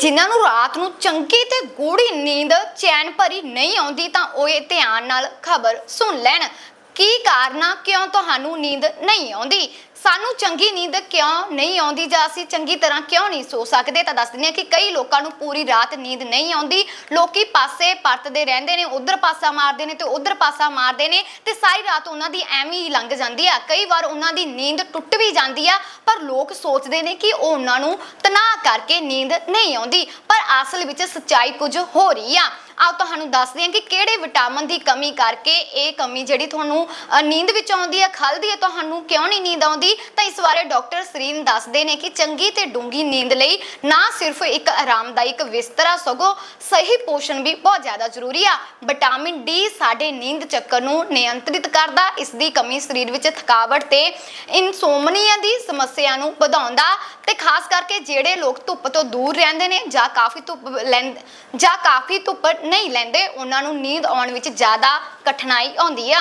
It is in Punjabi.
ਜਿਨ੍ਹਾਂ ਨੂੰ ਰਾਤ ਨੂੰ ਚੰਗੀ ਤੇ ਗੂੜੀ ਨੀਂਦ ਚੈਨ ਭਰੀ ਨਹੀਂ ਆਉਂਦੀ ਤਾਂ ਉਹ ਇਹ ਧਿਆਨ ਨਾਲ ਖਬਰ ਸੁਣ ਲੈਣ। ਕੀ ਕਾਰਨਾ ਕਿਉਂ ਤੁਹਾਨੂੰ ਨੀਂਦ ਨਹੀਂ ਆਉਂਦੀ? ਸਾਨੂੰ ਚੰਗੀ ਨੀਂਦ ਕਿਉਂ ਨਹੀਂ ਆਉਂਦੀ ਜਾਂ ਅਸੀਂ ਚੰਗੀ ਤਰ੍ਹਾਂ ਕਿਉਂ ਨਹੀਂ ਸੋ ਸਕਦੇ? ਤਾਂ ਦੱਸ ਦਿੰਦੇ ਹਾਂ ਕਿ ਕਈ ਲੋਕਾਂ ਨੂੰ ਪੂਰੀ ਰਾਤ ਨੀਂਦ ਨਹੀਂ ਆਉਂਦੀ। ਲੋਕੀ ਪਾਸੇ ਪਰਤਦੇ ਰਹਿੰਦੇ ਨੇ, ਉਧਰ ਪਾਸਾ ਮਾਰਦੇ ਨੇ ਤੇ ਉਧਰ ਪਾਸਾ ਮਾਰਦੇ ਨੇ ਤੇ ਸਾਰੀ ਰਾਤ ਉਹਨਾਂ ਦੀ ਐਵੇਂ ਹੀ ਲੰਘ ਜਾਂਦੀ ਆ। ਕਈ ਵਾਰ ਉਹਨਾਂ ਦੀ ਨੀਂਦ ਟੁੱਟ ਵੀ ਜਾਂਦੀ ਆ, ਪਰ ਲੋਕ ਸੋਚਦੇ ਨੇ ਕਿ ਉਹ ਉਹਨਾਂ ਨੂੰ ਤਣਾਅ ਕਰਕੇ ਨੀਂਦ ਨਹੀਂ ਆਉਂਦੀ। ਪਰ ਅਸਲ ਵਿੱਚ ਸੱਚਾਈ ਕੁਝ ਹੋ ਰਹੀ ਆ। ਆਓ ਤੁਹਾਨੂੰ ਦੱਸਦੇ ਹਾਂ ਕਿ ਕਿਹੜੇ ਵਿਟਾਮਿਨ ਦੀ ਕਮੀ ਕਰਕੇ ਇਹ ਕਮੀ ਜਿਹੜੀ ਤੁਹਾਨੂੰ ਨੀਂਦ ਵਿੱਚ ਆਉਂਦੀ ਹੈ ਖਲਦੀ ਹੈ ਤੁਹਾਨੂੰ ਕਿਉਂ ਨਹੀਂ ਨੀਂਦ ਆਉਂਦੀ? ਤਾਂ ਇਸ ਬਾਰੇ ਡਾਕਟਰ ਸਰੀਨ ਦੱਸਦੇ ਨੇ ਕਿ ਚੰਗੀ ਤੇ ਡੂੰਗੀ ਨੀਂਦ ਲਈ ਨਾ ਸਿਰਫ ਇੱਕ ਆਰਾਮਦਾਇਕ ਬਿਸਤਰਾ ਸਗੋਂ ਸਹੀ ਪੋਸ਼ਣ ਵੀ ਬਹੁਤ ਜ਼ਿਆਦਾ ਜ਼ਰੂਰੀ ਆ। ਵਿਟਾਮਿਨ ਡੀ ਸਾਡੇ ਨੀਂਦ ਚੱਕਰ ਨੂੰ ਨਿਯੰਤਰਿਤ ਕਰਦਾ, ਇਸ ਦੀ ਕਮੀ ਸਰੀਰ ਵਿੱਚ ਥਕਾਵਟ ਤੇ ਇਨਸੋਮਨੀਆ ਦੀ ਸਮੱਸਿਆ ਨੂੰ ਵਧਾਉਂਦਾ ਤੇ ਖਾਸ ਕਰਕੇ ਜਿਹੜੇ ਲੋਕ ਧੁੱਪ ਤੋਂ ਦੂਰ ਰਹਿੰਦੇ ਨੇ ਜਾਂ ਕਾਫੀ ਧੁੱਪ ਲੈਂਦੇ ਜਾਂ ਕਾਫੀ ਧੁੱਪ ਨਹੀਂ ਲੈਂਦੇ, ਉਹਨਾਂ ਨੂੰ ਨੀਂਦ ਆਉਣ ਵਿੱਚ ਜ਼ਿਆਦਾ ਕਠਿਨਾਈ ਆਉਂਦੀ ਆ।